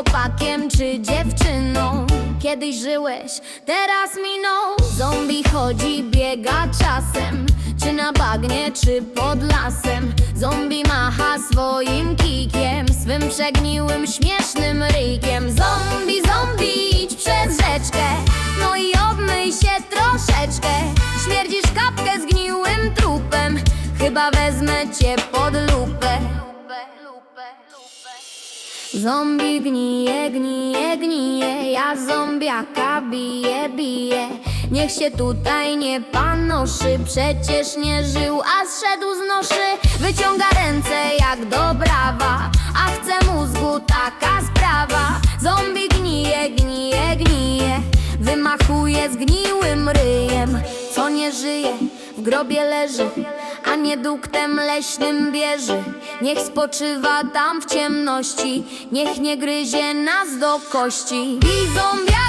chłopakiem czy dziewczyną. Kiedyś żyłeś, teraz minął Zombie chodzi, biega czasem. Czy na bagnie, czy pod lasem. Zombie macha swoim kikiem Swym przegniłym, śmiesznym ryjkiem Zombie, zombie, idź przez rzeczkę. No i obmyj się troszeczkę. Śmierdzisz kapkę zgniłym trupem. Chyba wezmę cię pod lupę Zombie gnije, gnije, gnije. Ja zombiaka biję, biję. Niech się tutaj nie panoszy. Przecież nie żył, a zszedł z noszy. Wyciąga ręce jak do brawa A chce mózgu taka sprawa. Zombie gnije, gnije, gnije. Wymachuje zgniłym ryjem. Co nie żyje, w grobie leży a nie duktem leśnym bierze Niech spoczywa tam w ciemności. Niech nie gryzie nas do kości. I zombia